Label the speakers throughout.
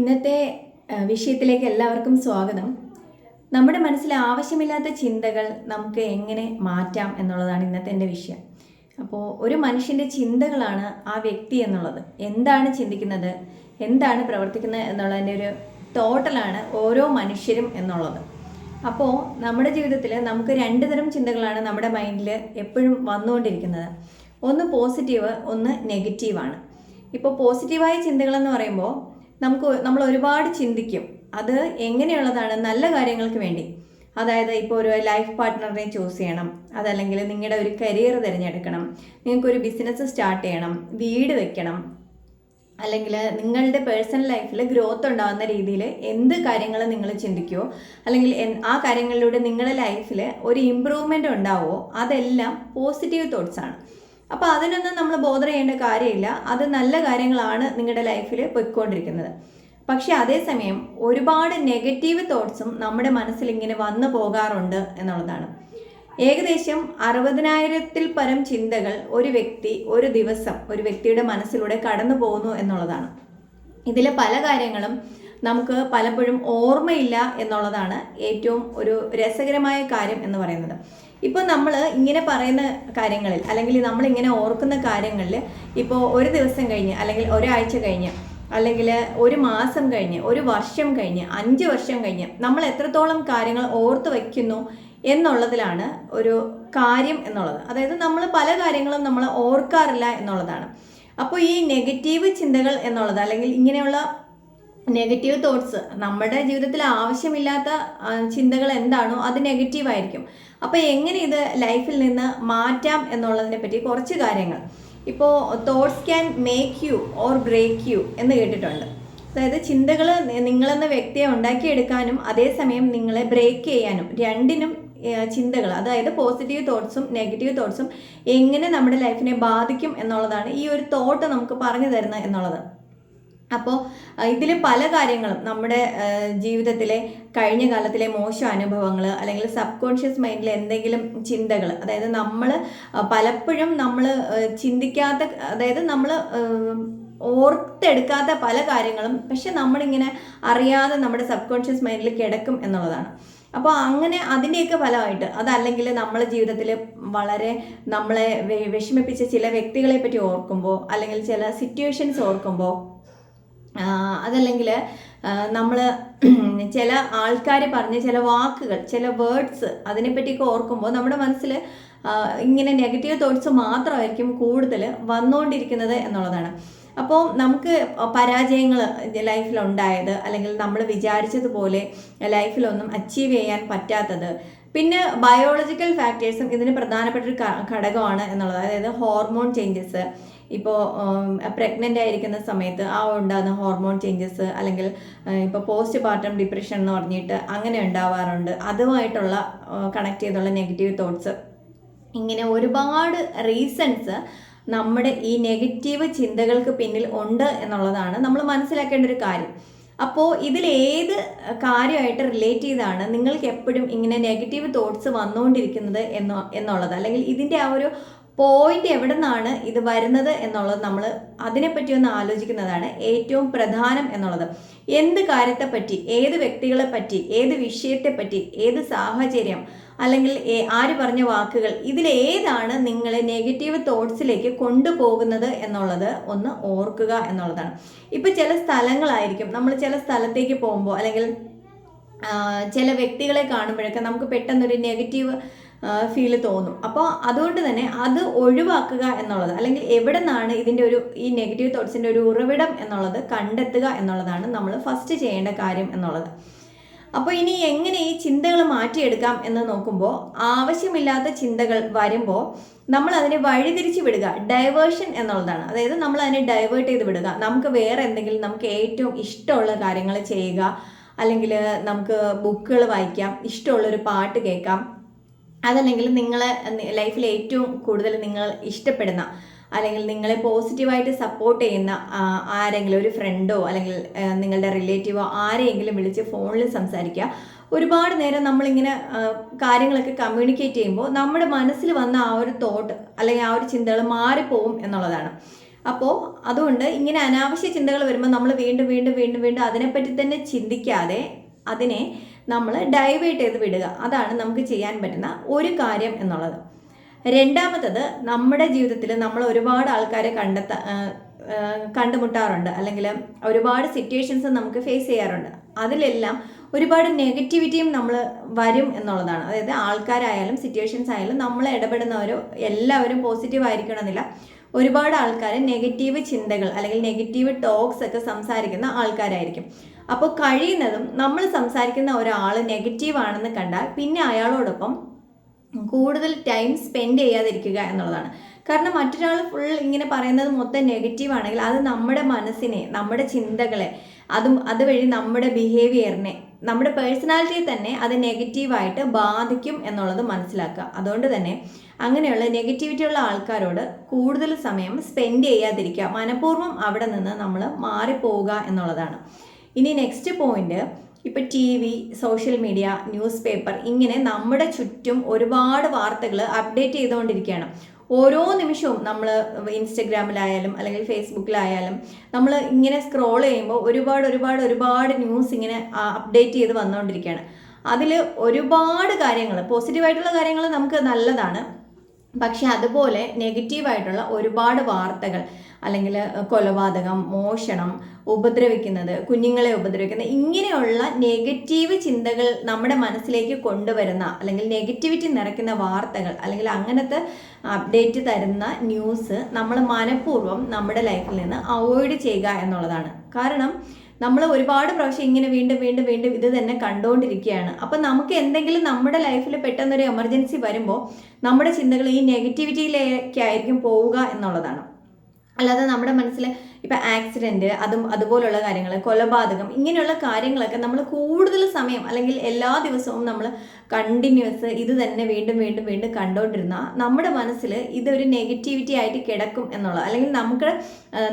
Speaker 1: ഇന്നത്തെ വിഷയത്തിലേക്ക് എല്ലാവർക്കും സ്വാഗതം. നമ്മുടെ മനസ്സിൽ ആവശ്യമില്ലാത്ത ചിന്തകൾ നമുക്ക് എങ്ങനെ മാറ്റാം എന്നുള്ളതാണ് ഇന്നത്തെ എന്റെ വിഷയം. അപ്പോൾ ഒരു മനുഷ്യന്റെ ചിന്തകളാണ് ആ വ്യക്തി എന്നുള്ളത്. എന്താണ് ചിന്തിക്കുന്നത് എന്താണ് പ്രവർത്തിക്കുന്നത് എന്നുള്ളതിന്റെ ഒരു ടോട്ടലാണ് ഓരോ മനുഷ്യരും എന്നുള്ളത്. അപ്പോൾ നമ്മുടെ ജീവിതത്തിൽ നമുക്ക് രണ്ട് തരം ചിന്തകളാണ് നമ്മുടെ മൈൻഡിൽ എപ്പോഴും വന്നുകൊണ്ടിരിക്കുന്നത്. ഒന്ന് പോസിറ്റീവ് ഒന്ന് നെഗറ്റീവാണ്. ഇപ്പോൾ പോസിറ്റീവായ ചിന്തകളെന്ന് പറയുമ്പോൾ നമുക്ക് നമ്മൾ ഒരുപാട് ചിന്തിക്കും. അത് എങ്ങനെയുള്ളതാണ്? നല്ല കാര്യങ്ങൾക്ക് വേണ്ടി. അതായത് ഇപ്പോൾ ഒരു ലൈഫ് പാർട്ട്ണറിനെ ചൂസ് ചെയ്യണം. അതല്ലെങ്കിൽ നിങ്ങളുടെ ഒരു കരിയർ തിരഞ്ഞെടുക്കണം. നിങ്ങൾക്കൊരു ബിസിനസ് സ്റ്റാർട്ട് ചെയ്യണം. വീട് വെക്കണം. അല്ലെങ്കിൽ നിങ്ങളുടെ പേഴ്സണൽ ലൈഫിൽ ഗ്രോത്ത് ഉണ്ടാകുന്ന രീതിയിൽ എന്ത് കാര്യങ്ങൾ നിങ്ങൾ ചിന്തിക്കുമോ അല്ലെങ്കിൽ ആ കാര്യങ്ങളിലൂടെ നിങ്ങളുടെ ലൈഫിൽ ഒരു ഇമ്പ്രൂവ്മെന്റ് ഉണ്ടാവുമോ അതെല്ലാം പോസിറ്റീവ് തോട്ട്സ് ആണ്. അപ്പോൾ അതിനൊന്നും നമ്മൾ ബോധർ ചെയ്യേണ്ട കാര്യമില്ല. അത് നല്ല കാര്യങ്ങളാണ് നിങ്ങളുടെ ലൈഫിൽ പൊയ്ക്കൊണ്ടിരിക്കുന്നത്. പക്ഷെ അതേസമയം ഒരുപാട് നെഗറ്റീവ് തോട്ട്സും നമ്മുടെ മനസ്സിൽ ഇങ്ങനെ വന്നു പോകാറുണ്ട് എന്നുള്ളതാണ്. ഏകദേശം അറുപതിനായിരത്തിൽ പരം ചിന്തകൾ ഒരു വ്യക്തി ഒരു ദിവസം ഒരു വ്യക്തിയുടെ മനസ്സിലൂടെ കടന്നു പോകുന്നു എന്നുള്ളതാണ്. ഇതിലെ പല കാര്യങ്ങളും നമുക്ക് പലപ്പോഴും ഓർമ്മയില്ല എന്നുള്ളതാണ് ഏറ്റവും ഒരു രസകരമായ കാര്യം എന്ന് പറയുന്നത്. ഇപ്പോൾ നമ്മൾ ഇങ്ങനെ പറയുന്ന കാര്യങ്ങളിൽ അല്ലെങ്കിൽ നമ്മൾ ഇങ്ങനെ ഓർക്കുന്ന കാര്യങ്ങളിൽ ഇപ്പോൾ ഒരു ദിവസം കഴിഞ്ഞ് അല്ലെങ്കിൽ ഒരാഴ്ച കഴിഞ്ഞ് അല്ലെങ്കിൽ ഒരു മാസം കഴിഞ്ഞ് ഒരു വർഷം കഴിഞ്ഞ് അഞ്ച് വർഷം കഴിഞ്ഞ് നമ്മൾ എത്രത്തോളം കാര്യങ്ങൾ ഓർത്ത് വയ്ക്കുന്നു എന്നുള്ളതിലാണ് ഒരു കാര്യം എന്നുള്ളത്. അതായത് നമ്മൾ പല കാര്യങ്ങളും നമ്മൾ ഓർക്കാറില്ല എന്നുള്ളതാണ്. അപ്പോൾ ഈ നെഗറ്റീവ് ചിന്തകൾ എന്നുള്ളത് അല്ലെങ്കിൽ ഇങ്ങനെയുള്ള നെഗറ്റീവ് തോട്ട്സ് നമ്മുടെ ജീവിതത്തിൽ ആവശ്യമില്ലാത്ത ചിന്തകൾ എന്താണോ അത് നെഗറ്റീവ് ആയിരിക്കും. അപ്പോൾ എങ്ങനെ ഇത് ലൈഫിൽ നിന്ന് മാറ്റാം എന്നുള്ളതിനെ പറ്റി കുറച്ച് കാര്യങ്ങൾ. ഇപ്പോൾ thoughts can make you or break you എന്ന് കേട്ടിട്ടുണ്ട്. അതായത് ചിന്തകൾ നിങ്ങളെന്ന വ്യക്തിയെ ഉണ്ടാക്കിയെടുക്കാനും അതേസമയം നിങ്ങളെ ബ്രേക്ക് ചെയ്യാനും രണ്ടിനും ചിന്തകൾ അതായത് പോസിറ്റീവ് തോട്ട്സും നെഗറ്റീവ് തോട്ട്സും എങ്ങനെ നമ്മുടെ ലൈഫിനെ ബാധിക്കും എന്നുള്ളതാണ് ഈ ഒരു തോട്ട് നമുക്ക് പറഞ്ഞു തരുന്നത് എന്നുള്ളത്. അപ്പോൾ ഇതിൽ പല കാര്യങ്ങളും നമ്മുടെ ജീവിതത്തിലെ കഴിഞ്ഞ കാലത്തിലെ മോശം അനുഭവങ്ങൾ അല്ലെങ്കിൽ സബ് കോൺഷ്യസ് മൈൻഡിലെ എന്തെങ്കിലും ചിന്തകൾ അതായത് നമ്മൾ പലപ്പോഴും നമ്മൾ ചിന്തിക്കാത്ത അതായത് നമ്മൾ ഓർത്തെടുക്കാത്ത പല കാര്യങ്ങളും പക്ഷെ നമ്മളിങ്ങനെ അറിയാതെ നമ്മുടെ സബ് കോൺഷ്യസ് മൈൻഡിൽ കിടക്കും എന്നുള്ളതാണ്. അപ്പോൾ അങ്ങനെ അതിന്റെയൊക്കെ ഫലമായിട്ട് അതല്ലെങ്കിൽ നമ്മളെ ജീവിതത്തിൽ വളരെ നമ്മളെ വിഷമിപ്പിച്ച ചില വ്യക്തികളെ പറ്റി ഓർക്കുമ്പോൾ അല്ലെങ്കിൽ ചില സിറ്റുവേഷൻസ് ഓർക്കുമ്പോൾ അതല്ലെങ്കിൽ നമ്മൾ ചില ആൾക്കാർ പറഞ്ഞ ചില വാക്കുകൾ ചില വേർഡ്സ് അതിനെപ്പറ്റിയൊക്കെ ഓർക്കുമ്പോൾ നമ്മുടെ മനസ്സിൽ ഇങ്ങനെ നെഗറ്റീവ് തോട്ട്സ് മാത്രമായിരിക്കും കൂടുതൽ വന്നുകൊണ്ടിരിക്കുന്നത് എന്നുള്ളതാണ്. അപ്പോൾ നമുക്ക് പരാജയങ്ങൾ ലൈഫിൽ ഉണ്ടായത് അല്ലെങ്കിൽ നമ്മൾ വിചാരിച്ചതുപോലെ ലൈഫിലൊന്നും അച്ചീവ് ചെയ്യാൻ പറ്റാത്തത് പിന്നെ ബയോളജിക്കൽ ഫാക്ടേഴ്സും ഇതിന് പ്രധാനപ്പെട്ട ഒരു ഘടകമാണ് എന്നുള്ളത്. അതായത് ഹോർമോൺ ചേഞ്ചസ് ഇപ്പോൾ പ്രഗ്നന്റ് ആയിരിക്കുന്ന സമയത്ത് ആ ഉണ്ടാകുന്ന ഹോർമോൺ ചേഞ്ചസ് അല്ലെങ്കിൽ ഇപ്പോൾ പോസ്റ്റ് പാർട്ടം ഡിപ്രഷൻ എന്ന് പറഞ്ഞിട്ട് അങ്ങനെ ഉണ്ടാവാറുണ്ട്. അതുമായിട്ടുള്ള കണക്ട് ചെയ്തുള്ള നെഗറ്റീവ് തോട്ട്സ് ഇങ്ങനെ ഒരുപാട് റീസൺസ് നമ്മുടെ ഈ നെഗറ്റീവ് ചിന്തകൾക്ക് പിന്നിൽ ഉണ്ട് എന്നുള്ളതാണ് നമ്മൾ മനസ്സിലാക്കേണ്ട ഒരു കാര്യം. അപ്പോൾ ഇതിൽ ഏത് കാര്യമായിട്ട് റിലേറ്റ് ചെയ്താണ് നിങ്ങൾക്ക് എപ്പോഴും ഇങ്ങനെ നെഗറ്റീവ് തോട്ട്സ് വന്നുകൊണ്ടിരിക്കുന്നത് എന്നോ എന്നുള്ളത്. അല്ലെങ്കിൽ ഇതിന്റെ ആ ഒരു പോയിന്റ് എവിടെ നിന്നാണ് ഇത് വരുന്നത് എന്നുള്ളത് നമ്മൾ അതിനെപ്പറ്റി ഒന്ന് ആലോചിക്കുന്നതാണ് ഏറ്റവും പ്രധാനം എന്നുള്ളത്. എന്ത് കാര്യത്തെപ്പറ്റി ഏത് വ്യക്തികളെ പറ്റി ഏത് വിഷയത്തെപ്പറ്റി ഏത് സാഹചര്യം അല്ലെങ്കിൽ ആര് പറഞ്ഞ വാക്കുകൾ ഇതിലേതാണ് നിങ്ങളെ നെഗറ്റീവ് തോട്ട്സിലേക്ക് കൊണ്ടുപോകുന്നത് എന്നുള്ളത് ഒന്ന് ഓർക്കുക എന്നുള്ളതാണ്. ഇപ്പം ചില സ്ഥലങ്ങളായിരിക്കും നമ്മൾ ചില സ്ഥലത്തേക്ക് പോകുമ്പോൾ അല്ലെങ്കിൽ ചില വ്യക്തികളെ കാണുമ്പോഴൊക്കെ നമുക്ക് പെട്ടെന്നൊരു നെഗറ്റീവ് ഫീൽ തോന്നും. അപ്പോൾ അതുകൊണ്ട് തന്നെ അത് ഒഴിവാക്കുക എന്നുള്ളത് അല്ലെങ്കിൽ എവിടെ നിന്നാണ് ഇതിന്റെ ഒരു ഈ നെഗറ്റീവ് തോട്ട്സിന്റെ ഒരു ഉറവിടം എന്നുള്ളത് കണ്ടെത്തുക എന്നുള്ളതാണ് നമ്മൾ ഫസ്റ്റ് ചെയ്യേണ്ട കാര്യം എന്നുള്ളത്. അപ്പോൾ ഇനി എങ്ങനെ ഈ ചിന്തകൾ മാറ്റിയെടുക്കാം എന്ന് നോക്കുമ്പോൾ ആവശ്യമില്ലാത്ത ചിന്തകൾ വരുമ്പോൾ നമ്മൾ അതിനെ വഴിതിരിച്ച് വിടുക ഡൈവേർഷൻ എന്നുള്ളതാണ്. അതായത് നമ്മൾ അതിനെ ഡൈവേർട്ട് ചെയ്ത് വിടുക. നമുക്ക് വേറെ എന്തെങ്കിലും നമുക്ക് ഏറ്റവും ഇഷ്ടമുള്ള കാര്യങ്ങൾ ചെയ്യുക അല്ലെങ്കിൽ നമുക്ക് ബുക്കുകൾ വായിക്കാം ഇഷ്ടമുള്ളൊരു പാട്ട് കേൾക്കാം അതല്ലെങ്കിൽ നിങ്ങൾ ലൈഫിൽ ഏറ്റവും കൂടുതൽ നിങ്ങൾ ഇഷ്ടപ്പെടുന്ന അല്ലെങ്കിൽ നിങ്ങളെ പോസിറ്റീവായിട്ട് സപ്പോർട്ട് ചെയ്യുന്ന ആരെങ്കിലും ഒരു ഫ്രണ്ടോ അല്ലെങ്കിൽ നിങ്ങളുടെ റിലേറ്റീവോ ആരെയെങ്കിലും വിളിച്ച് ഫോണിൽ സംസാരിക്കുക. ഒരുപാട് നേരം നമ്മളിങ്ങനെ കാര്യങ്ങളൊക്കെ കമ്മ്യൂണിക്കേറ്റ് ചെയ്യുമ്പോൾ നമ്മുടെ മനസ്സിൽ വന്ന ആ ഒരു തോട്ട് അല്ലെങ്കിൽ ആ ഒരു ചിന്തകൾ മാറിപ്പോവും എന്നുള്ളതാണ്. അപ്പോൾ അതുകൊണ്ട് ഇങ്ങനെ അനാവശ്യ ചിന്തകൾ വരുമ്പോൾ നമ്മൾ വീണ്ടും വീണ്ടും വീണ്ടും വീണ്ടും അതിനെപ്പറ്റി തന്നെ ചിന്തിക്കാതെ അതിനെ നമ്മൾ ഡൈവേർട്ട് ചെയ്ത് വിടുക. അതാണ് നമുക്ക് ചെയ്യാൻ പറ്റുന്ന ഒരു കാര്യം എന്നുള്ളത്. രണ്ടാമത്തത് നമ്മുടെ ജീവിതത്തിൽ നമ്മൾ ഒരുപാട് ആൾക്കാരെ കണ്ടെത്ത കണ്ടുമുട്ടാറുണ്ട്. അല്ലെങ്കിൽ ഒരുപാട് സിറ്റുവേഷൻസ് നമുക്ക് ഫേസ് ചെയ്യാറുണ്ട്. അതിലെല്ലാം ഒരുപാട് നെഗറ്റിവിറ്റിയും നമ്മൾ വരും എന്നുള്ളതാണ്. അതായത് ആൾക്കാരായാലും സിറ്റുവേഷൻസ് ആയാലും നമ്മൾ ഇടപെടുന്നവരോ എല്ലാവരും പോസിറ്റീവ് ആയിരിക്കണമെന്നില്ല. ഒരുപാട് ആൾക്കാർ നെഗറ്റീവ് ചിന്തകൾ അല്ലെങ്കിൽ നെഗറ്റീവ് ടോക്സ് ഒക്കെ സംസാരിക്കുന്ന ആൾക്കാരായിരിക്കും. അപ്പോൾ കഴിയുന്നതും നമ്മൾ സംസാരിക്കുന്ന ഒരാൾ നെഗറ്റീവ് ആണെന്ന് കണ്ടാൽ പിന്നെ അയാളോടൊപ്പം കൂടുതൽ ടൈം സ്പെൻഡ് ചെയ്യാതിരിക്കുക എന്നുള്ളതാണ്. കാരണം മറ്റൊരാൾ ഫുൾ ഇങ്ങനെ പറയുന്നത് മൊത്തം നെഗറ്റീവ് ആണെങ്കിൽ അത് നമ്മുടെ മനസ്സിനെ നമ്മുടെ ചിന്തകളെ അതും അതുവഴി നമ്മുടെ ബിഹേവിയറിനെ നമ്മുടെ പേഴ്സണാലിറ്റിയെ തന്നെ അത് നെഗറ്റീവായിട്ട് ബാധിക്കും എന്നുള്ളത് മനസ്സിലാക്കുക. അതുകൊണ്ട് തന്നെ അങ്ങനെയുള്ള നെഗറ്റിവിറ്റി ഉള്ള ആൾക്കാരോട് കൂടുതൽ സമയം സ്പെൻഡ് ചെയ്യാതിരിക്കുക. മനഃപൂർവം അവിടെ നിന്ന് നമ്മൾ മാറിപ്പോവുക എന്നുള്ളതാണ്. ഇനി നെക്സ്റ്റ് പോയിന്റ് ഇപ്പോൾ T V social media newspaper ഇങ്ങനെ നമ്മുടെ ചുറ്റും ഒരുപാട് വാർത്തകൾ അപ്ഡേറ്റ് ചെയ്തുകൊണ്ടിരിക്കുകയാണ്. ഓരോ നിമിഷവും നമ്മൾ ഇൻസ്റ്റഗ്രാമിലായാലും അല്ലെങ്കിൽ ഫേസ്ബുക്കിലായാലും നമ്മൾ ഇങ്ങനെ സ്ക്രോൾ ചെയ്യുമ്പോൾ ഒരുപാട് ഒരുപാട് ഒരുപാട് ന്യൂസ് ഇങ്ങനെ അപ്ഡേറ്റ് ചെയ്ത് വന്നുകൊണ്ടിരിക്കുകയാണ്. അതിൽ ഒരുപാട് കാര്യങ്ങൾ പോസിറ്റീവായിട്ടുള്ള കാര്യങ്ങൾ നമുക്ക് നല്ലതാണ്. പക്ഷേ അതുപോലെ നെഗറ്റീവായിട്ടുള്ള ഒരുപാട് വാർത്തകൾ അല്ലെങ്കിൽ കൊലപാതകം മോഷണം ഉപദ്രവിക്കുന്നത് കുഞ്ഞുങ്ങളെ ഉപദ്രവിക്കുന്നത് ഇങ്ങനെയുള്ള നെഗറ്റീവ് ചിന്തകൾ നമ്മുടെ മനസ്സിലേക്ക് കൊണ്ടുവരുന്ന അല്ലെങ്കിൽ നെഗറ്റിവിറ്റി നിറയ്ക്കുന്ന വാർത്തകൾ അല്ലെങ്കിൽ അങ്ങനത്തെ അപ്ഡേറ്റ് തരുന്ന ന്യൂസ് നമ്മൾ മനഃപൂർവം നമ്മുടെ ലൈഫിൽ നിന്ന് അവോയ്ഡ് ചെയ്യുക എന്നുള്ളതാണ്. കാരണം നമ്മൾ ഒരുപാട് പ്രാവശ്യം ഇങ്ങനെ വീണ്ടും വീണ്ടും വീണ്ടും ഇത് തന്നെ കണ്ടുകൊണ്ടിരിക്കുകയാണ്. അപ്പം നമുക്ക് എന്തെങ്കിലും നമ്മുടെ ലൈഫിൽ പെട്ടെന്നൊരു എമർജൻസി വരുമ്പോൾ നമ്മുടെ ചിന്തകൾ ഈ നെഗറ്റിവിറ്റിയിലേക്കായിരിക്കും പോവുക എന്നുള്ളതാണ്. അല്ലാതെ നമ്മുടെ മനസ്സിൽ ഇപ്പം ആക്സിഡന്റ് അതും അതുപോലുള്ള കാര്യങ്ങൾ കൊലപാതകം ഇങ്ങനെയുള്ള കാര്യങ്ങളൊക്കെ നമ്മൾ കൂടുതൽ സമയം അല്ലെങ്കിൽ എല്ലാ ദിവസവും നമ്മൾ കണ്ടിന്യൂസ് ഇത് തന്നെ വീണ്ടും വീണ്ടും വീണ്ടും കണ്ടുകൊണ്ടിരുന്ന നമ്മുടെ മനസ്സിൽ ഇതൊരു നെഗറ്റിവിറ്റി ആയിട്ട് കിടക്കും എന്നുള്ളത്. അല്ലെങ്കിൽ നമുക്ക്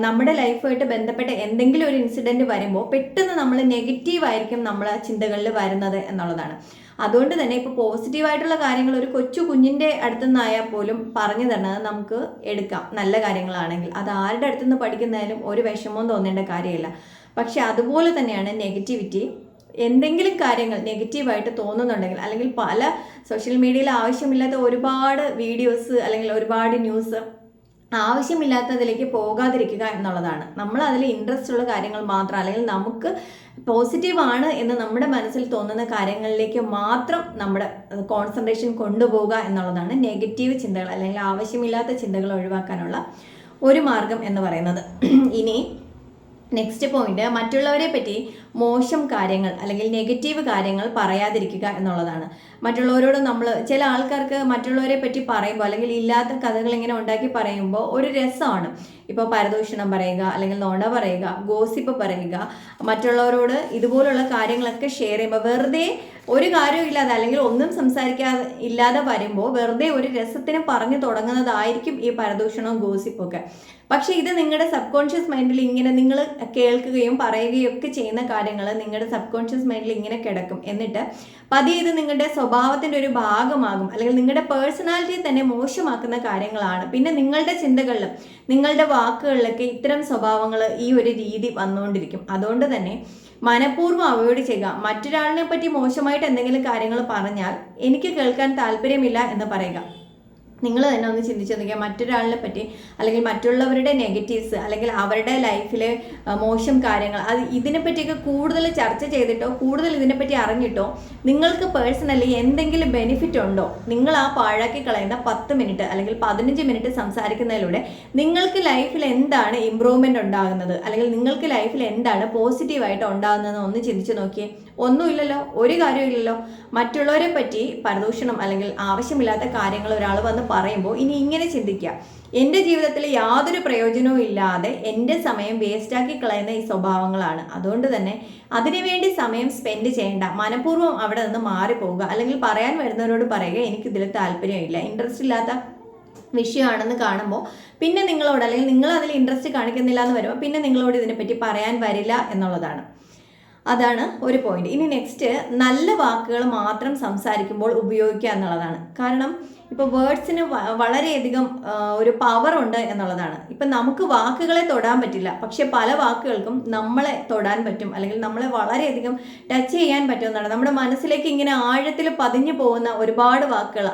Speaker 1: നമ്മുടെ ലൈഫുമായിട്ട് ബന്ധപ്പെട്ട എന്തെങ്കിലും ഒരു ഇൻസിഡന്റ് വരുമ്പോൾ പെട്ടെന്ന് നമ്മൾ നെഗറ്റീവ് ആയിരിക്കും നമ്മളെ ചിന്തകളിൽ വരുന്നത് എന്നുള്ളതാണ്. അതുകൊണ്ട് തന്നെ ഇപ്പോൾ പോസിറ്റീവായിട്ടുള്ള കാര്യങ്ങൾ ഒരു കൊച്ചു കുഞ്ഞിന്റെ അടുത്തു നിന്നായാൽ പോലും പറഞ്ഞു തരണത് നമുക്ക് എടുക്കാം. നല്ല കാര്യങ്ങളാണെങ്കിൽ. അത് ആരുടെ അടുത്തുനിന്ന് പഠിക്കുന്നതിലും ഒരു വിഷമവും തോന്നേണ്ട കാര്യമില്ല. പക്ഷെ അതുപോലെ തന്നെയാണ് നെഗറ്റിവിറ്റി എന്തെങ്കിലും കാര്യങ്ങൾ നെഗറ്റീവായിട്ട് തോന്നുന്നുണ്ടെങ്കിൽ അല്ലെങ്കിൽ പല സോഷ്യൽ മീഡിയയിൽ ആവശ്യമില്ലാത്ത ഒരുപാട് വീഡിയോസ് അല്ലെങ്കിൽ ഒരുപാട് ന്യൂസ് ആവശ്യമില്ലാത്തതിലേക്ക് പോകാതിരിക്കുക എന്നുള്ളതാണ്. നമ്മൾ അതിൽ ഇൻട്രസ്റ്റ് ഉള്ള കാര്യങ്ങൾ മാത്രം അല്ലെങ്കിൽ നമുക്ക് പോസിറ്റീവ് ആണ് എന്ന് നമ്മുടെ മനസ്സിൽ തോന്നുന്ന കാര്യങ്ങളിലേക്ക് മാത്രം നമ്മുടെ കോൺസെൻട്രേഷൻ കൊണ്ടുപോകുക എന്നുള്ളതാണ് നെഗറ്റീവ് ചിന്തകൾ അല്ലെങ്കിൽ ആവശ്യമില്ലാത്ത ചിന്തകൾ ഒഴിവാക്കാനുള്ള ഒരു മാർഗം എന്ന് പറയുന്നത്. ഇനി നെക്സ്റ്റ് പോയിന്റ് മറ്റുള്ളവരെ പറ്റി മോശം കാര്യങ്ങൾ അല്ലെങ്കിൽ നെഗറ്റീവ് കാര്യങ്ങൾ പറയാതിരിക്കുക എന്നുള്ളതാണ്. മറ്റുള്ളവരോട് നമ്മൾ ചില ആൾക്കാർക്ക് മറ്റുള്ളവരെ പറ്റി പറയുമ്പോൾ അല്ലെങ്കിൽ ഇല്ലാത്ത കഥകൾ ഇങ്ങനെ ഉണ്ടാക്കി പറയുമ്പോൾ ഒരു രസമാണ്. ഇപ്പോൾ പരദൂഷണം പറയുക അല്ലെങ്കിൽ നോണ പറയുക ഗോസിപ്പ് പറയുക മറ്റുള്ളവരോട് ഇതുപോലുള്ള കാര്യങ്ങളൊക്കെ ഷെയർ ചെയ്യുമ്പോൾ വെറുതെ ഒരു കാര്യവും ഇല്ലാതെ അല്ലെങ്കിൽ ഒന്നും സംസാരിക്കാതെ ഇല്ലാതെ വരുമ്പോൾ വെറുതെ ഒരു രസത്തിന് പറഞ്ഞു തുടങ്ങുന്നതായിരിക്കും ഈ പരദൂഷണവും ഗോസിപ്പൊക്കെ. പക്ഷേ ഇത് നിങ്ങളുടെ സബ് കോൺഷ്യസ് മൈൻഡിൽ ഇങ്ങനെ നിങ്ങൾ കേൾക്കുകയും പറയുകയും ഒക്കെ ചെയ്യുന്ന കാര്യങ്ങൾ നിങ്ങളുടെ സബ് കോൺഷ്യസ് മൈൻഡിൽ ഇങ്ങനെ കിടക്കും. എന്നിട്ട് പതിയെ ഇത് നിങ്ങളുടെ സ്വഭാവത്തിന്റെ ഒരു ഭാഗമാകും. അല്ലെങ്കിൽ നിങ്ങളുടെ പേഴ്സണാലിറ്റി തന്നെ മോശമാക്കുന്ന കാര്യങ്ങളാണ്. പിന്നെ നിങ്ങളുടെ ചിന്തകളിലും നിങ്ങളുടെ വാക്കുകളിലൊക്കെ ഇത്തരം സ്വഭാവങ്ങൾ ഈ ഒരു രീതി വന്നുകൊണ്ടിരിക്കും. അതുകൊണ്ട് തന്നെ മനഃപൂർവം അവോയ്ഡ് ചെയ്യുക. മറ്റൊരാളിനെ പറ്റി മോശമായിട്ട് എന്തെങ്കിലും കാര്യങ്ങൾ പറഞ്ഞാൽ എനിക്ക് കേൾക്കാൻ താല്പര്യമില്ല എന്ന് പറയുക. നിങ്ങൾ തന്നെ ഒന്ന് ചിന്തിച്ചു നോക്കിയാൽ മറ്റൊരാളിനെ പറ്റി അല്ലെങ്കിൽ മറ്റുള്ളവരുടെ നെഗറ്റീവ്സ് അല്ലെങ്കിൽ അവരുടെ ലൈഫിലെ മോശം കാര്യങ്ങൾ അത് ഇതിനെപ്പറ്റിയൊക്കെ കൂടുതൽ ചർച്ച ചെയ്തിട്ടോ കൂടുതൽ ഇതിനെപ്പറ്റി അറിഞ്ഞിട്ടോ നിങ്ങൾക്ക് പേഴ്സണലി എന്തെങ്കിലും ബെനിഫിറ്റ് ഉണ്ടോ? നിങ്ങൾ ആ പാഴാക്കി കളയുന്ന പത്ത് മിനിറ്റ് അല്ലെങ്കിൽ പതിനഞ്ച് മിനിറ്റ് സംസാരിക്കുന്നതിലൂടെ നിങ്ങൾക്ക് ലൈഫിൽ എന്താണ് ഇമ്പ്രൂവ്മെന്റ് ഉണ്ടാകുന്നത്? അല്ലെങ്കിൽ നിങ്ങൾക്ക് ലൈഫിൽ എന്താണ് പോസിറ്റീവായിട്ട് ഉണ്ടാകുന്നതെന്ന് ഒന്ന് ചിന്തിച്ച് നോക്കിയേ. ഒന്നുമില്ലല്ലോ ഒരു കാര്യമില്ലല്ലോ മറ്റുള്ളവരെ പറ്റി പരദൂഷണം അല്ലെങ്കിൽ ആവശ്യമില്ലാത്ത കാര്യങ്ങൾ ഒരാൾ വന്ന് പറയുമ്പോൾ ഇനി ഇങ്ങനെ ചിന്തിക്കുക. എന്റെ ജീവിതത്തിൽ യാതൊരു പ്രയോജനവും ഇല്ലാതെ എന്റെ സമയം വേസ്റ്റാക്കി കളയുന്ന ഈ സ്വഭാവങ്ങളാണ്. അതുകൊണ്ട് തന്നെ അതിനുവേണ്ടി സമയം സ്പെൻഡ് ചെയ്യേണ്ട മനഃപൂർവം അവിടെ നിന്ന് മാറിപ്പോവുക അല്ലെങ്കിൽ പറയാൻ വരുന്നവരോട് പറയുക എനിക്കിതിൽ താല്പര്യമില്ല ഇൻട്രസ്റ്റ് ഇല്ലാത്ത വിഷയമാണെന്ന് കാണുമ്പോൾ പിന്നെ നിങ്ങളോട് അല്ലെങ്കിൽ നിങ്ങൾ അതിൽ ഇൻട്രസ്റ്റ് കാണിക്കുന്നില്ല എന്ന് വരുമ്പോൾ പിന്നെ നിങ്ങളോട് ഇതിനെപ്പറ്റി പറയാൻ വരില്ല എന്നുള്ളതാണ്. അതാണ് ഒരു പോയിന്റ് ഇനി നെക്സ്റ്റ് നല്ല വാക്കുകൾ മാത്രം സംസാരിക്കുമ്പോൾ ഉപയോഗിക്കുക എന്നുള്ളതാണ്. കാരണം ഇപ്പോൾ വേർഡ്സിന് വളരെയധികം ഒരു പവർ ഉണ്ട് എന്നുള്ളതാണ്. ഇപ്പം നമുക്ക് വാക്കുകളെ തൊടാൻ പറ്റില്ല. പക്ഷെ പല വാക്കുകൾക്കും നമ്മളെ തൊടാൻ പറ്റും. അല്ലെങ്കിൽ നമ്മളെ വളരെയധികം ടച്ച് ചെയ്യാൻ പറ്റുമെന്നാണ് നമ്മുടെ മനസ്സിലേക്ക് ഇങ്ങനെ ആഴത്തിൽ പതിഞ്ഞു പോകുന്ന ഒരുപാട് വാക്കുകൾ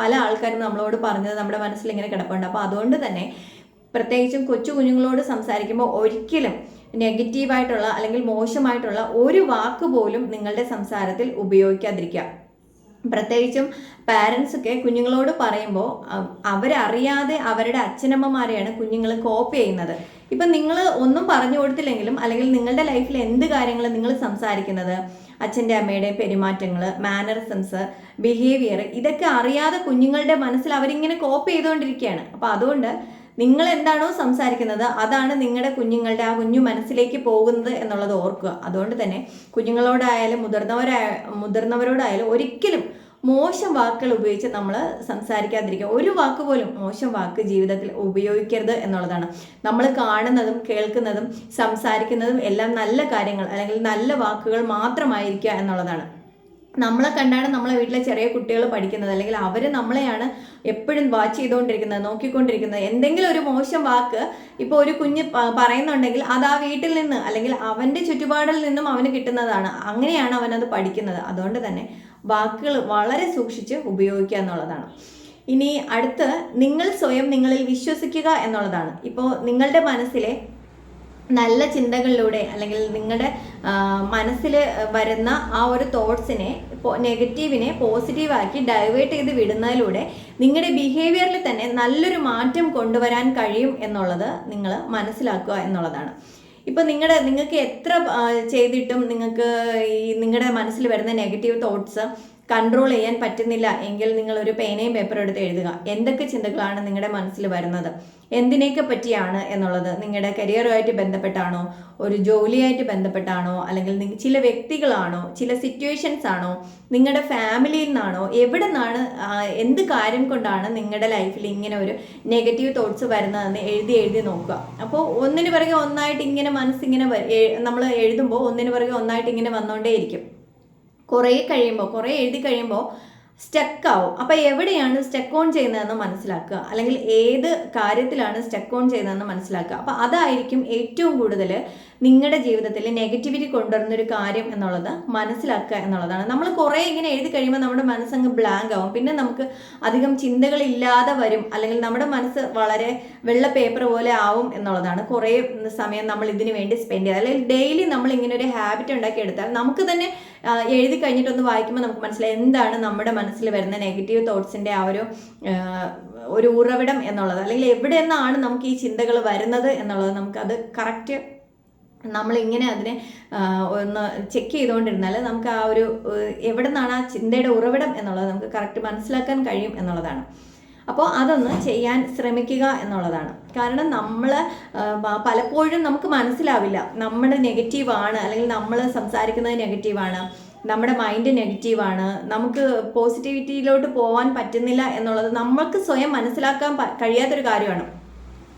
Speaker 1: പല ആൾക്കാരും നമ്മളോട് പറഞ്ഞത് നമ്മുടെ മനസ്സിൽ ഇങ്ങനെ കിടപ്പുണ്ട്. അപ്പോൾ അതുകൊണ്ട് തന്നെ പ്രത്യേകിച്ചും കൊച്ചു കുഞ്ഞുങ്ങളോട് സംസാരിക്കുമ്പോൾ ഒരിക്കലും നെഗറ്റീവായിട്ടുള്ള അല്ലെങ്കിൽ മോശമായിട്ടുള്ള ഒരു വാക്ക് പോലും നിങ്ങളുടെ സംസാരത്തിൽ ഉപയോഗിക്കാതിരിക്കുക. പ്രത്യേകിച്ചും പാരൻസൊക്കെ കുഞ്ഞുങ്ങളോട് പറയുമ്പോൾ അവരറിയാതെ അവരുടെ അച്ഛനമ്മമാരെയാണ് കുഞ്ഞുങ്ങൾ കോപ്പി ചെയ്യുന്നത്. ഇപ്പം നിങ്ങൾ ഒന്നും പറഞ്ഞു കൊടുത്തില്ലെങ്കിലും അല്ലെങ്കിൽ നിങ്ങളുടെ ലൈഫിൽ എന്ത് കാര്യങ്ങൾ നിങ്ങൾ സംസാരിക്കുന്നത്? അച്ഛന്റെ അമ്മയുടെ പെരുമാറ്റങ്ങൾ മാനറിസംസ് ബിഹേവിയർ ഇതൊക്കെ അറിയാതെ കുഞ്ഞുങ്ങളുടെ മനസ്സിൽ അവരിങ്ങനെ കോപ്പി ചെയ്തുകൊണ്ടിരിക്കുകയാണ്. അപ്പോൾ അതുകൊണ്ട് നിങ്ങൾ എന്താണോ സംസാരിക്കുന്നത് അതാണ് നിങ്ങളുടെ കുഞ്ഞുങ്ങളുടെ ആ കുഞ്ഞു മനസ്സിലേക്ക് പോകുന്നത് എന്നുള്ളത് ഓർക്കുക. അതുകൊണ്ട് തന്നെ കുഞ്ഞുങ്ങളോടായാലും മുതിർന്നവരായ മുതിർന്നവരോടായാലും ഒരിക്കലും മോശം വാക്കുകൾ ഉപയോഗിച്ച് നമ്മൾ സംസാരിക്കാതിരിക്കുക. ഒരു വാക്ക് പോലും മോശം വാക്ക് ജീവിതത്തിൽ ഉപയോഗിക്കരുത് എന്നുള്ളതാണ്. നമ്മൾ കാണുന്നതും കേൾക്കുന്നതും സംസാരിക്കുന്നതും എല്ലാം നല്ല കാര്യങ്ങൾ അല്ലെങ്കിൽ നല്ല വാക്കുകൾ മാത്രമായിരിക്കുക എന്നുള്ളതാണ്. നമ്മളെ കണ്ടാണ് നമ്മളെ വീട്ടിലെ ചെറിയ കുട്ടികൾ പഠിക്കുന്നത്. അല്ലെങ്കിൽ അവർ നമ്മളെയാണ് എപ്പോഴും വാച്ച് ചെയ്തുകൊണ്ടിരിക്കുന്നത് നോക്കിക്കൊണ്ടിരിക്കുന്നത്. എന്തെങ്കിലും ഒരു മോശം വാക്ക് ഇപ്പോൾ ഒരു കുഞ്ഞ് പറയുന്നുണ്ടെങ്കിൽ അത് ആ വീട്ടിൽ നിന്ന് അല്ലെങ്കിൽ അവന്റെ ചുറ്റുപാടിൽ നിന്നും അവന് കിട്ടുന്നതാണ്. അങ്ങനെയാണ് അവനത് പഠിക്കുന്നത്. അതുകൊണ്ട് തന്നെ വാക്കുകൾ വളരെ സൂക്ഷിച്ച് ഉപയോഗിക്കുക എന്നുള്ളതാണ്. ഇനി അടുത്ത് നിങ്ങൾ സ്വയം നിങ്ങളിൽ വിശ്വസിക്കുക എന്നുള്ളതാണ്. ഇപ്പോൾ നിങ്ങളുടെ മനസ്സിലെ നല്ല ചിന്തകളിലൂടെ അല്ലെങ്കിൽ നിങ്ങളുടെ മനസ്സിൽ വരുന്ന ആ ഒരു തോട്ട്സിനെ നെഗറ്റീവിനെ പോസിറ്റീവാക്കി ഡൈവേർട്ട് ചെയ്ത് വിടുന്നതിലൂടെ നിങ്ങളുടെ ബിഹേവിയറിൽ തന്നെ നല്ലൊരു മാറ്റം കൊണ്ടുവരാൻ കഴിയും എന്നുള്ളത് നിങ്ങൾ മനസ്സിലാക്കുക എന്നുള്ളതാണ്. ഇപ്പം നിങ്ങളുടെ നിങ്ങൾക്ക് എത്ര ചെയ്തിട്ടും നിങ്ങൾക്ക് ഈ നിങ്ങളുടെ മനസ്സിൽ വരുന്ന നെഗറ്റീവ് തോട്ട്സ് കൺട്രോൾ ചെയ്യാൻ പറ്റുന്നില്ല. എങ്കിൽ നിങ്ങൾ ഒരു പേനയും പേപ്പറും എടുത്ത് എഴുതുക. എന്തൊക്കെ ചിന്തകളാണ് നിങ്ങളുടെ മനസ്സിൽ വരുന്നത്? എന്തിനൊക്കെ പറ്റിയാണ് എന്നുള്ളത്? നിങ്ങളുടെ കരിയറുമായിട്ട് ബന്ധപ്പെട്ടാണോ? ഒരു ജോലിയായിട്ട് ബന്ധപ്പെട്ടാണോ? അല്ലെങ്കിൽ ചില വ്യക്തികളാണോ? ചില സിറ്റുവേഷൻസ് ആണോ? നിങ്ങളുടെ ഫാമിലിയിൽ നിന്നാണോ? എവിടെ നിന്നാണ് എന്ത് കാര്യം കൊണ്ടാണ് നിങ്ങളുടെ ലൈഫിൽ ഇങ്ങനെ ഒരു നെഗറ്റീവ് തോട്ട്സ് വരുന്നതെന്ന് എഴുതി എഴുതി നോക്കുക. അപ്പോൾ ഒന്നിന് പിറകെ ഒന്നായിട്ട് ഇങ്ങനെ മനസ്സിങ്ങനെ നമ്മൾ എഴുതുമ്പോൾ ഒന്നിന് പിറകെ ഒന്നായിട്ട് ഇങ്ങനെ വന്നുകൊണ്ടേയിരിക്കും കുറേ കഴിയുമ്പോൾ കുറേ എഴുതി കഴിയുമ്പോൾ സ്റ്റക്ക് ആവും. അപ്പോൾ എവിടെയാണ് സ്റ്റക്ക് ഓൺ ചെയ്യുന്നതെന്ന് മനസ്സിലാക്കുക. അല്ലെങ്കിൽ ഏത് കാര്യത്തിലാണ് സ്റ്റക്ക് ഓൺ ചെയ്യുന്നതെന്ന് മനസ്സിലാക്കുക. അപ്പോൾ അതായിരിക്കും ഏറ്റവും കൂടുതൽ നിങ്ങളുടെ ജീവിതത്തിൽ നെഗറ്റിവിറ്റി കൊണ്ടുവരുന്ന ഒരു കാര്യം എന്നുള്ളത് മനസ്സിലാക്കുക എന്നുള്ളതാണ്. നമ്മൾ കുറേ ഇങ്ങനെ എഴുതി കഴിയുമ്പോൾ നമ്മുടെ മനസ്സങ്ങ് ബ്ലാങ്ക് ആവും. പിന്നെ നമുക്ക് അധികം ചിന്തകളില്ലാതെ വരും. അല്ലെങ്കിൽ നമ്മുടെ മനസ്സ് വളരെ വെള്ള പേപ്പർ പോലെ ആവും എന്നുള്ളതാണ്. കുറേ സമയം നമ്മൾ ഇതിനു വേണ്ടി സ്പെൻഡ് ചെയ്യുക. അല്ലെങ്കിൽ ഡെയിലി നമ്മൾ ഇങ്ങനെ ഒരു ഹാബിറ്റ് ഉണ്ടാക്കി എടുത്താൽ നമുക്ക് തന്നെ എഴുതി കഴിഞ്ഞിട്ടൊന്ന് വായിക്കുമ്പോൾ നമുക്ക് മനസ്സിലായി എന്താണ് നമ്മുടെ മനസ്സിൽ വരുന്ന നെഗറ്റീവ് തോട്ട്സിന്റെ ആ ഒരു ഒരു ഉറവിടം എന്നുള്ളത്. അല്ലെങ്കിൽ എവിടെ നിന്നാണ് നമുക്ക് ഈ ചിന്തകൾ വരുന്നത് എന്നുള്ളത് നമുക്കത് കറക്റ്റ് നമ്മളിങ്ങനെ അതിനെ ഒന്ന് ചെക്ക് ചെയ്തുകൊണ്ടിരുന്നാൽ നമുക്ക് ആ ഒരു എവിടെ നിന്നാണ് ആ ചിന്തയുടെ ഉറവിടം എന്നുള്ളത് നമുക്ക് കറക്റ്റ് മനസ്സിലാക്കാൻ കഴിയും എന്നുള്ളതാണ്. അപ്പോൾ അതൊന്ന് ചെയ്യാൻ ശ്രമിക്കുക എന്നുള്ളതാണ്. കാരണം നമ്മൾ പലപ്പോഴും നമുക്ക് മനസ്സിലാവില്ല. നമ്മുടെ നെഗറ്റീവാണ് അല്ലെങ്കിൽ നമ്മൾ സംസാരിക്കുന്നത് നെഗറ്റീവാണ് നമ്മുടെ മൈൻഡ് നെഗറ്റീവാണ് നമുക്ക് പോസിറ്റിവിറ്റിയിലോട്ട് പോകാൻ പറ്റുന്നില്ല എന്നുള്ളത് നമ്മൾക്ക് സ്വയം മനസ്സിലാക്കാൻ കഴിയാത്തൊരു കാര്യമാണ്.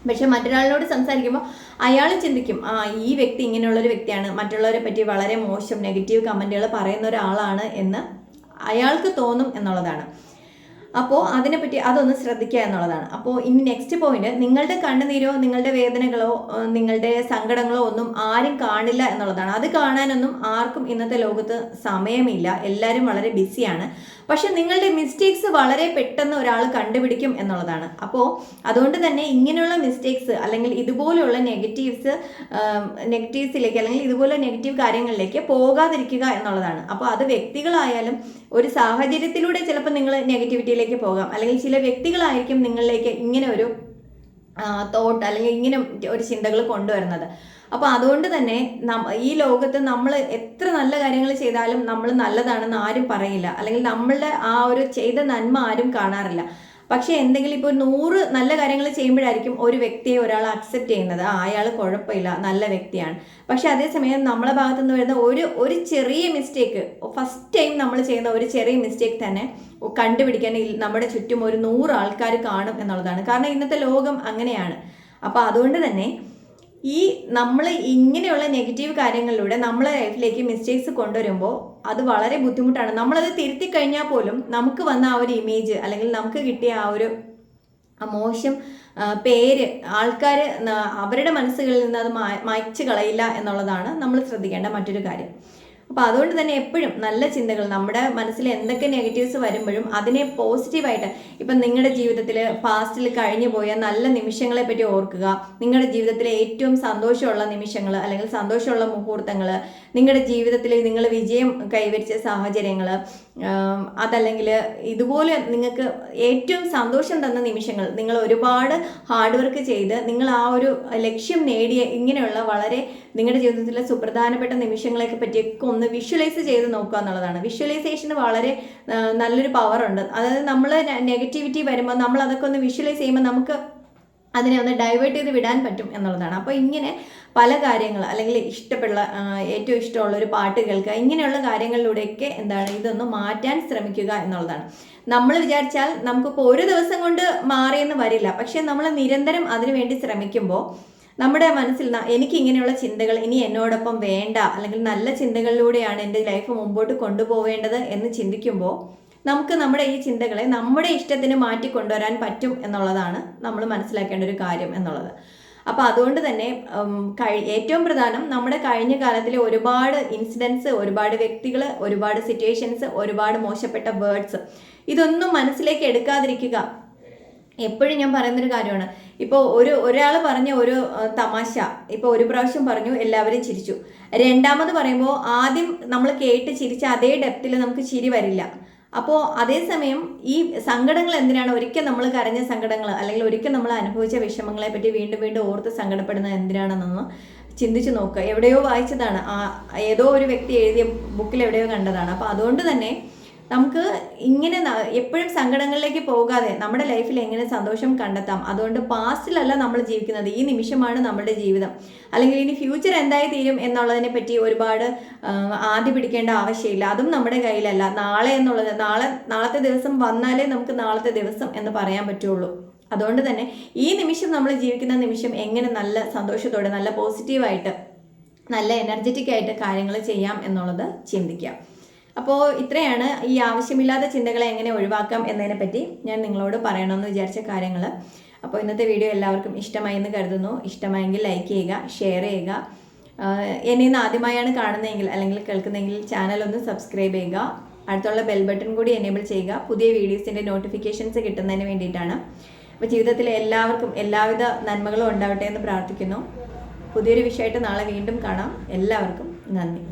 Speaker 1: പക്ഷെ മറ്റൊരാളിനോട് സംസാരിക്കുമ്പോൾ അയാൾ ചിന്തിക്കും ആ ഈ വ്യക്തി ഇങ്ങനെയുള്ളൊരു വ്യക്തിയാണ്. മറ്റുള്ളവരെ പറ്റി വളരെ മോശം നെഗറ്റീവ് കമന്റുകൾ പറയുന്ന ഒരാളാണ് എന്ന് അയാൾക്ക് തോന്നും എന്നുള്ളതാണ്. അപ്പോൾ അതിനെപ്പറ്റി അതൊന്ന് ശ്രദ്ധിക്കുക എന്നുള്ളതാണ്. അപ്പോൾ ഇനി നെക്സ്റ്റ് പോയിന്റ് നിങ്ങളുടെ കണ്ണുനീരോ നിങ്ങളുടെ വേദനകളോ നിങ്ങളുടെ സങ്കടങ്ങളോ ഒന്നും ആരും കാണില്ല എന്നുള്ളതാണ്. അത് കാണാനൊന്നും ആർക്കും ഇന്നത്തെ ലോകത്ത് സമയമില്ല. എല്ലാവരും വളരെ ബിസിയാണ് പക്ഷെ നിങ്ങളുടെ മിസ്റ്റേക്സ് വളരെ പെട്ടെന്ന് ഒരാൾ കണ്ടുപിടിക്കും എന്നുള്ളതാണ്. അപ്പോൾ അതുകൊണ്ട് തന്നെ ഇങ്ങനെയുള്ള മിസ്റ്റേക്സ് അല്ലെങ്കിൽ ഇതുപോലെയുള്ള നെഗറ്റീവ്സ് നെഗറ്റീവ്സിലേക്ക് അല്ലെങ്കിൽ ഇതുപോലെ നെഗറ്റീവ് കാര്യങ്ങളിലേക്ക് പോകാതിരിക്കുക എന്നുള്ളതാണ്. അപ്പോൾ അത് വ്യക്തികളായാലും ഒരു സാഹചര്യത്തിലൂടെ ചിലപ്പോൾ നിങ്ങൾ നെഗറ്റിവിറ്റിയിലേക്ക് പോകാം. അല്ലെങ്കിൽ ചില വ്യക്തികളായിരിക്കും നിങ്ങളിലേക്ക് ഇങ്ങനെ ഒരു തോട്ട് അല്ലെങ്കിൽ ഇങ്ങനെ ഒരു ചിന്തകൾ കൊണ്ടുവരുന്നത്. അപ്പോൾ അതുകൊണ്ട് തന്നെ ഈ ലോകത്ത് നമ്മൾ എത്ര നല്ല കാര്യങ്ങൾ ചെയ്താലും നമ്മൾ നല്ലതാണെന്ന് ആരും പറയില്ല. അല്ലെങ്കിൽ നമ്മളുടെ ആ ഒരു ചെയ്ത നന്മ ആരും കാണാറില്ല. പക്ഷേ എന്തെങ്കിലും ഇപ്പോൾ നൂറ് നല്ല കാര്യങ്ങൾ ചെയ്യുമ്പോഴായിരിക്കും ഒരു വ്യക്തിയെ ഒരാൾ അക്സെപ്റ്റ് ചെയ്യുന്നത്. അയാൾ കുഴപ്പമില്ല നല്ല വ്യക്തിയാണ്. പക്ഷെ അതേസമയം നമ്മളെ ഭാഗത്തു നിന്ന് വരുന്ന ഒരു ഒരു ചെറിയ മിസ്റ്റേക്ക് ഫസ്റ്റ് ടൈം നമ്മൾ ചെയ്യുന്ന ഒരു ചെറിയ മിസ്റ്റേക്ക് തന്നെ കണ്ടുപിടിക്കാൻ നമ്മുടെ ചുറ്റും ഒരു നൂറ് ആൾക്കാർ കാണും എന്നുള്ളതാണ്. കാരണം ഇന്നത്തെ ലോകം അങ്ങനെയാണ്. അപ്പോൾ അതുകൊണ്ട് തന്നെ ഈ നമ്മൾ ഇങ്ങനെയുള്ള നെഗറ്റീവ് കാര്യങ്ങളിലൂടെ നമ്മളെ ലൈഫിലേക്ക് മിസ്റ്റേക്സ് കൊണ്ടുവരുമ്പോൾ അത് വളരെ ബുദ്ധിമുട്ടാണ്. നമ്മളത് തിരുത്തി കഴിഞ്ഞാൽ പോലും നമുക്ക് വന്ന ആ ഒരു ഇമേജ് അല്ലെങ്കിൽ നമുക്ക് കിട്ടിയ ആ ഒരു മോശം പേര് ആൾക്കാർ അവരുടെ മനസ്സുകളിൽ നിന്ന് അത് മായ്ച്ചു കളയില്ല എന്നുള്ളതാണ് നമ്മൾ ശ്രദ്ധിക്കേണ്ട മറ്റൊരു കാര്യം. അപ്പോൾ അതുകൊണ്ട് തന്നെ എപ്പോഴും നല്ല ചിന്തകൾ നമ്മുടെ മനസ്സിൽ എന്തൊക്കെ നെഗറ്റീവ്സ് വരുമ്പോഴും അതിനെ പോസിറ്റീവായിട്ട് ഇപ്പം നിങ്ങളുടെ ജീവിതത്തിൽ പാസ്റ്റിൽ കഴിഞ്ഞു പോയ നല്ല നിമിഷങ്ങളെ പറ്റി ഓർക്കുക നിങ്ങളുടെ ജീവിതത്തിലെ ഏറ്റവും സന്തോഷമുള്ള നിമിഷങ്ങൾ അല്ലെങ്കിൽ സന്തോഷമുള്ള മുഹൂർത്തങ്ങൾ നിങ്ങളുടെ ജീവിതത്തിൽ നിങ്ങൾ വിജയം കൈവരിച്ച സാഹചര്യങ്ങൾ അതല്ലെങ്കിൽ ഇതുപോലെ നിങ്ങൾക്ക് ഏറ്റവും സന്തോഷം തന്ന നിമിഷങ്ങൾ നിങ്ങൾ ഒരുപാട് ഹാർഡ് വർക്ക് ചെയ്ത് നിങ്ങൾ ആ ഒരു ലക്ഷ്യം നേടിയ ഇങ്ങനെയുള്ള വളരെ നിങ്ങളുടെ ജീവിതത്തിലെ സുപ്രധാനപ്പെട്ട നിമിഷങ്ങളെ പറ്റിയൊക്കെ ഒന്ന് വിഷ്വലൈസ് ചെയ്ത് നോക്കുക എന്നുള്ളതാണ്. വിഷ്വലൈസേഷന് വളരെ നല്ലൊരു പവറുണ്ട് അതായത് നമ്മൾ നെഗറ്റിവിറ്റി വരുമ്പോൾ നമ്മൾ അതൊക്കെ ഒന്ന് വിഷ്വലൈസ് ചെയ്യുമ്പോൾ നമുക്ക് അതിനെ ഒന്ന് ഡൈവേർട്ട് ചെയ്ത് വിടാൻ പറ്റും എന്നുള്ളതാണ്. അപ്പോൾ ഇങ്ങനെ പല കാര്യങ്ങൾ അല്ലെങ്കിൽ ഇഷ്ടപ്പെടുന്ന ഏറ്റവും ഇഷ്ടമുള്ള ഒരു പാട്ട് കേൾക്കുക ഇങ്ങനെയുള്ള കാര്യങ്ങളിലൂടെയൊക്കെ എന്താണ് ഇതൊന്ന് മാറ്റാൻ ശ്രമിക്കുക എന്നുള്ളതാണ്. നമ്മൾ വിചാരിച്ചാൽ നമുക്കിപ്പോൾ ഒരു ദിവസം കൊണ്ട് മാറിയെന്ന് വരില്ല. പക്ഷേ നമ്മൾ നിരന്തരം അതിനുവേണ്ടി ശ്രമിക്കുമ്പോൾ നമ്മുടെ മനസ്സിൽ എനിക്ക് ഇങ്ങനെയുള്ള ചിന്തകൾ ഇനി എന്നോടൊപ്പം വേണ്ട അല്ലെങ്കിൽ നല്ല ചിന്തകളിലൂടെയാണ് എന്റെ ലൈഫ് മുമ്പോട്ട് കൊണ്ടുപോവേണ്ടത് എന്ന് ചിന്തിക്കുമ്പോൾ നമുക്ക് നമ്മുടെ ഈ ചിന്തകളെ നമ്മുടെ ഇഷ്ടത്തിന് മാറ്റി കൊണ്ടുവരാൻ പറ്റും എന്നുള്ളതാണ് നമ്മൾ മനസ്സിലാക്കേണ്ട ഒരു കാര്യം എന്നുള്ളത്. അപ്പോൾ അതുകൊണ്ട് തന്നെ ഏറ്റവും പ്രധാനം നമ്മുടെ കഴിഞ്ഞ കാലത്തിലെ ഒരുപാട് ഇൻസിഡൻസ് ഒരുപാട് വ്യക്തികൾ ഒരുപാട് സിറ്റുവേഷൻസ് ഒരുപാട് മോശപ്പെട്ട വേർഡ്സ് ഇതൊന്നും മനസ്സിലേക്ക് എടുക്കാതിരിക്കുക. എപ്പോഴും ഞാൻ പറയുന്നൊരു കാര്യമാണ്. ഇപ്പോൾ ഒരു ഒരാൾ പറഞ്ഞ ഒരു തമാശ ഇപ്പോൾ ഒരു പ്രാവശ്യം പറഞ്ഞു എല്ലാവരും ചിരിച്ചു. രണ്ടാമത് പറയുമ്പോൾ ആദ്യം നമ്മൾ കേട്ട് ചിരിച്ച അതേ ഡെപ്തിൽ നമുക്ക് ചിരി വരില്ല. അപ്പോൾ അതേസമയം ഈ സങ്കടങ്ങൾ എന്തിനാണ്? ഒരിക്കൽ നമ്മൾ കരഞ്ഞ സങ്കടങ്ങൾ അല്ലെങ്കിൽ ഒരിക്കൽ നമ്മൾ അനുഭവിച്ച വിഷമങ്ങളെ പറ്റി വീണ്ടും വീണ്ടും ഓർത്ത് സങ്കടപ്പെടുന്നത് എന്തിനാണെന്നൊന്ന് ചിന്തിച്ചു നോക്കുക. എവിടെയോ വായിച്ചതാണ്. ആ ഏതോ ഒരു വ്യക്തി എഴുതിയ ബുക്കിൽ എവിടെയോ കണ്ടതാണ്. അപ്പോൾ അതുകൊണ്ട് തന്നെ നമുക്ക് ഇങ്ങനെ എപ്പോഴും സങ്കടങ്ങളിലേക്ക് പോകാതെ നമ്മുടെ ലൈഫിൽ എങ്ങനെ സന്തോഷം കണ്ടെത്താം? അതുകൊണ്ട് പാസ്റ്റിലല്ല നമ്മൾ ജീവിക്കുന്നത്. ഈ നിമിഷമാണ് നമ്മുടെ ജീവിതം. അല്ലെങ്കിൽ ഇനി ഫ്യൂച്ചർ എന്തായി തീരും എന്നുള്ളതിനെ പറ്റി ഒരുപാട് ആദ്യ പിടിക്കേണ്ട ആവശ്യമില്ല. അതും നമ്മുടെ കയ്യിലല്ല. നാളെ എന്നുള്ളത് നാളെ നാളത്തെ ദിവസം വന്നാലേ നമുക്ക് നാളത്തെ ദിവസം എന്ന് പറയാൻ പറ്റുള്ളൂ. അതുകൊണ്ട് തന്നെ ഈ നിമിഷം നമ്മൾ ജീവിക്കുന്ന നിമിഷം എങ്ങനെ നല്ല സന്തോഷത്തോടെ നല്ല പോസിറ്റീവായിട്ട് നല്ല എനർജറ്റിക് ആയിട്ട് കാര്യങ്ങൾ ചെയ്യാം എന്നുള്ളത് ചിന്തിക്കാം. അപ്പോൾ ഇത്രയാണ് ഈ ആവശ്യമില്ലാത്ത ചിന്തകളെ എങ്ങനെ ഒഴിവാക്കാം എന്നതിനെ പറ്റി ഞാൻ നിങ്ങളോട് പറയണമെന്ന് വിചാരിച്ച കാര്യങ്ങൾ അപ്പോൾ ഇന്നത്തെ വീഡിയോ എല്ലാവർക്കും ഇഷ്ടമായി എന്ന് കരുതുന്നു. ഇഷ്ടമായെങ്കിൽ ലൈക്ക് ചെയ്യുക ഷെയർ ചെയ്യുക. എന്നെ ഇന്ന് ആദ്യമായാണ് കാണുന്നതെങ്കിൽ അല്ലെങ്കിൽ കേൾക്കുന്നതെങ്കിൽ ചാനൽ ഒന്ന് സബ്സ്ക്രൈബ് ചെയ്യുക. അടുത്തുള്ള ബെൽ ബട്ടൺ കൂടി എനേബിൾ ചെയ്യുക. പുതിയ വീഡിയോസിന്റെ നോട്ടിഫിക്കേഷൻസ് കിട്ടുന്നതിന് വേണ്ടിയിട്ടാണ്. അപ്പോൾ ജീവിതത്തിൽ എല്ലാവർക്കും എല്ലാവിധ നന്മകളും ഉണ്ടാവട്ടെ എന്ന് പ്രാർത്ഥിക്കുന്നു. പുതിയൊരു വിഷയമായിട്ട് നാളെ വീണ്ടും കാണാം. എല്ലാവർക്കും നന്ദി.